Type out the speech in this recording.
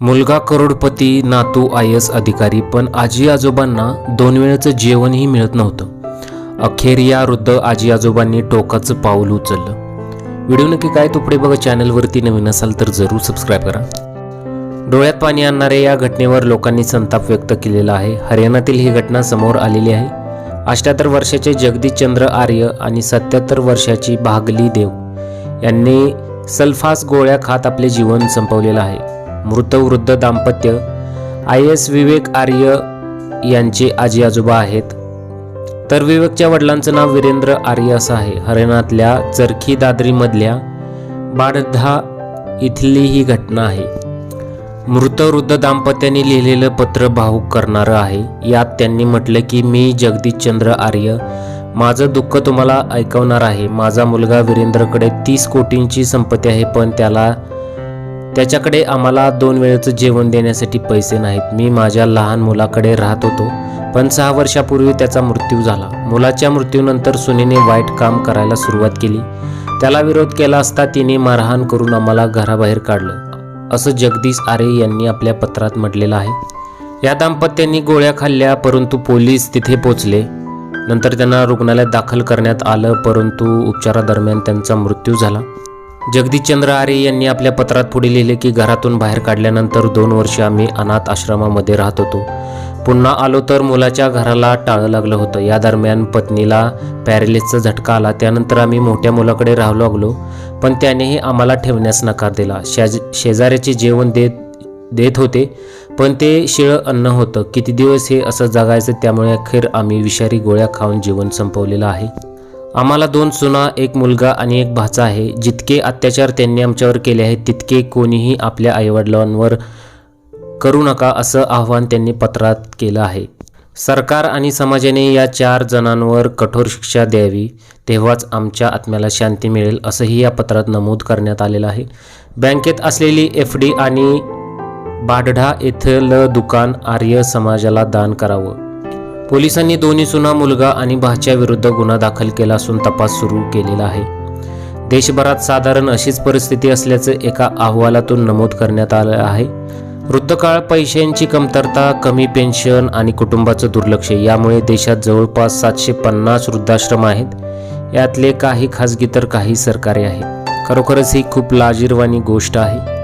मुलगा करोडपती नातू I S अधिकारी पण आजी आजोबांना दोन वेळचं जेवणही मिळत नव्हतं. अखेर या वृद्ध आजी आजोबांनी टोकाचं पाऊल उचललं. व्हिडिओ नक्की काय तुकडे बघा. चॅनलवरती नवीन असाल तर जरूर सबस्क्राईब करा. डोळ्यात पाणी आणणाऱ्या या घटनेवर लोकांनी संताप व्यक्त केलेला आहे. हरियाणातील ही घटना समोर आलेली आहे. अष्ट्याहत्तर वर्षाचे जगदीश चंद्र आर्य आणि सत्याहत्तर वर्षाची भागली देव यांनी सल्फास गोळ्या खात आपले जीवन संपवलेलं आहे. मृत वृद्ध दाम्पत्य आय एस विवेक आर्य यांचे आजी आजोबा आहेत. तर विवेकच्या वडिलांचं नाव वीरेंद्र आर्य असं आहे. हरियाणातल्या चरखी दादरीमधल्या बाडधा इथली ही घटना आहे. मृत वृद्ध दाम्पत्याने लिहिलेलं पत्र भावूक करणारं आहे. यात त्यांनी म्हटलं की मी जगदीश चंद्र आर्य. माझं दुःख तुम्हाला ऐकवणार आहे. माझा मुलगा वीरेंद्रकडे तीस कोटींची संपत्ती आहे पण त्याला त्याच्याकडे आम्हाला दोन वेळेचं जेवण देण्यासाठी पैसे नाहीत. मी माझ्या लहान मुलाकडे राहत होतो. पण सहा वर्षापूर्वी त्याचा मृत्यू झाला. मुलाच्या मृत्यूनंतर सुनेने वाईट काम करायला सुरुवात केली. त्याला विरोध केला असता तिने मारहाण करून आम्हाला घराबाहेर काढलं. असं जगदीश आरे यांनी आपल्या पत्रात म्हटलेलं आहे. या दाम्पत्यांनी गोळ्या खाल्ल्या परंतु पोलीस तिथे पोचले. नंतर त्यांना रुग्णालयात दाखल करण्यात आलं परंतु उपचारादरम्यान त्यांचा मृत्यू झाला. जगदीशचंद्र आरे यांनी आपल्या पत्रात पुढे लिहिले की घरातून बाहेर काढल्यानंतर दोन वर्ष आम्ही अनाथ आश्रमामध्ये राहत होतो. पुन्हा आलो तर मुलाच्या घराला टाळं लागलं होतं. या दरम्यान पत्नीला पॅरेलिसचा झटका आला. त्यानंतर आम्ही मोठ्या मुलाकडे राहू लागलो पण त्यानेही आम्हाला ठेवण्यास नकार दिला. शेज शेजाऱ्याचे जेवण देत देत होते पण ते शिळं अन्न होतं. किती दिवस हे असं जगायचं त्यामुळे अखेर आम्ही विषारी गोळ्या खाऊन जीवन संपवलेलं आहे. आम्हाला दोन सुना एक मुलगा आणि एक भाचा आहे. जितके अत्याचार त्यांनी आमच्यावर केले आहेत तितके कोणीही आपल्या आईवडिलांवर करू नका असं आव्हान त्यांनी पत्रात केलं आहे. सरकार आणि समाजाने या चार जणांवर कठोर शिक्षा द्यावी तेव्हाच आमच्या आत्म्याला शांती मिळेल असंही या पत्रात नमूद करण्यात आलेलं आहे. बँकेत असलेली एफ डी आणि बाढढा येथील दुकान आर्य समाजाला दान करावं. पोलिसांनी दोन्ही सुना मुलगा आणि भाच्या विरुद्ध गुन्हा दाखल केला असून तपास सुरू केलेला आहे. देशभरात साधारण अशीच परिस्थिती असल्याचं एका अहवालातून नमूद करण्यात आलं आहे. वृद्धकाळ पैशांची कमतरता कमी पेन्शन आणि कुटुंबाचं दुर्लक्ष यामुळे देशात जवळपास सातशे पन्नास वृद्धाश्रम आहेत. यातले काही खाजगी तर काही सरकारी आहेत. खरोखरच ही खूप लाजीरवाणी गोष्ट आहे.